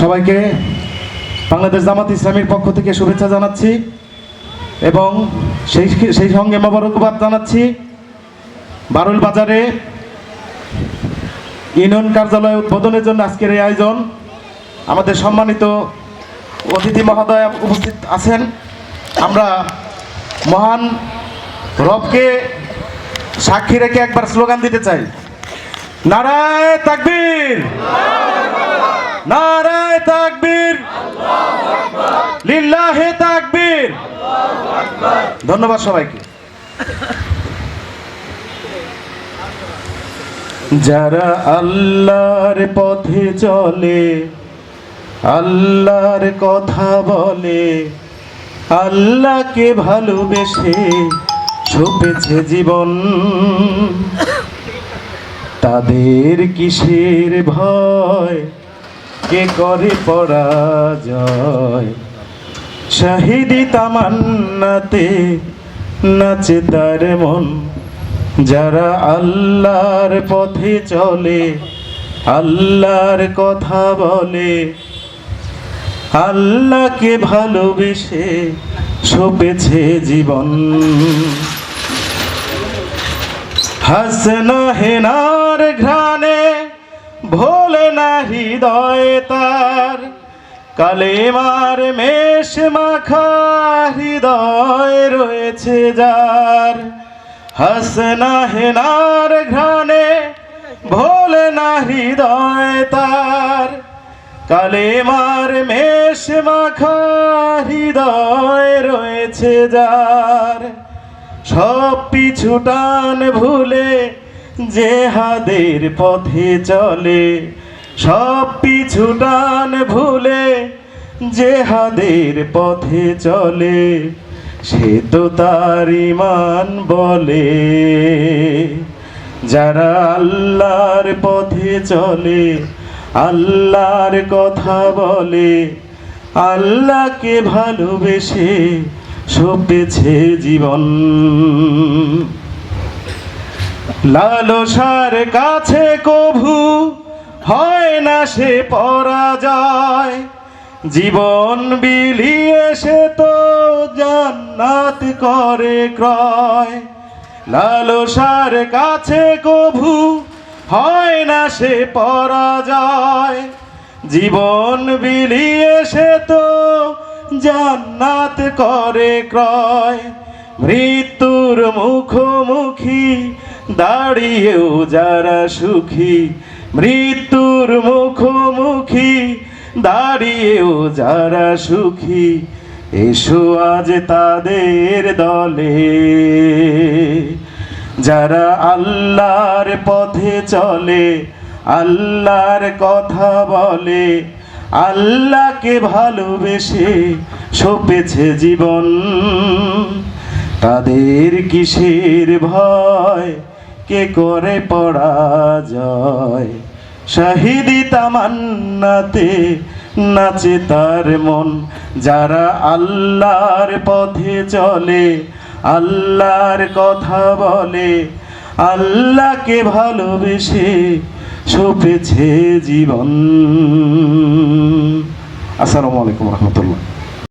সবাইকে বাংলাদেশ জামাত ইসলামীর পক্ষ থেকে শুভেচ্ছা জানাচ্ছি এবং সেই সেই সঙ্গে মোবারকবাদ জানাচ্ছি বারুল বাজারে ইউনিয়ন কার্যালয় উদ্বোধনের জন্য আজকের এই আয়োজন। আমাদের সম্মানিত অতিথি মহোদয় উপস্থিত আছেন। আমরা মহান রবকে সাক্ষী রেখে একবার স্লোগান দিতে চাই। নারায় তাকবীর লিল্লাহে তাকবীর ধন্যবাদ সবাইকে। যারা আল্লাহর পথে চলে, আল্লাহর কথা বলে, আল্লাহকে ভালোবেসে ছুপেছে জীবন, তাদের কিসের ভয়, কে করে পরাজয়? শাহিদি তামান্নাতে নাচে তার মন। যারা আল্লাহর পথে চলে, আল্লাহর কথা বলে, আল্লাহকে ভালোবেসে সপেছে জীবন। হাসনা হেনার ঘ্রাণে ভোলে না হৃদয় তার। কালেমার মেষ মাখা হৃদয় রয়েছে যার। হাসনা হেনার ঘ্রাণে ভোলে না হৃদয় তার। কালেমার মেষ মাখা হৃদয় রয়েছে যার। সব পিছু টান ভুলে যে হাদের পথে চলে। সব পিছু টান ভুলে যে হাদের পথে চলে, সে তো তার ইমান বলে। যারা আল্লাহর পথে চলে, আল্লাহর কথা বলে, আল্লাহকে ভালোবেসে সপেছে জীবন। লালসার কাছে কভু হয় না সে পরাজয়। জীবন বিলিয়ে সে তো জান্নাত করে ক্রয়। লালসার কাছে কভু হয় না সে পরাজয়। জীবন বিলিয়ে সে তো জান্নাত করে ক্রয়। মৃত্যুর মুখোমুখি দাঁড়িয়েও যারা সুখী, মৃত্যুর মুখোমুখি দাঁড়িয়েও যারা সুখী, এসো আজ তাদের দলে। যারা আল্লাহর পথে চলে, আল্লাহর কথা বলে, আল্লাহকে ভালোবেসে সপেছে জীবন। তাদের কিসের ভয়? কে করে পরাজয়? শাহিদি তামান্নাতে নাচে তার মন। যারা আল্লাহর পথে চলে, আল্লাহর কথা বলে, আল্লাহকে ভালোবেসে সপেছে জীবন। আসসালামু আলাইকুম রহমতুল্লাহ।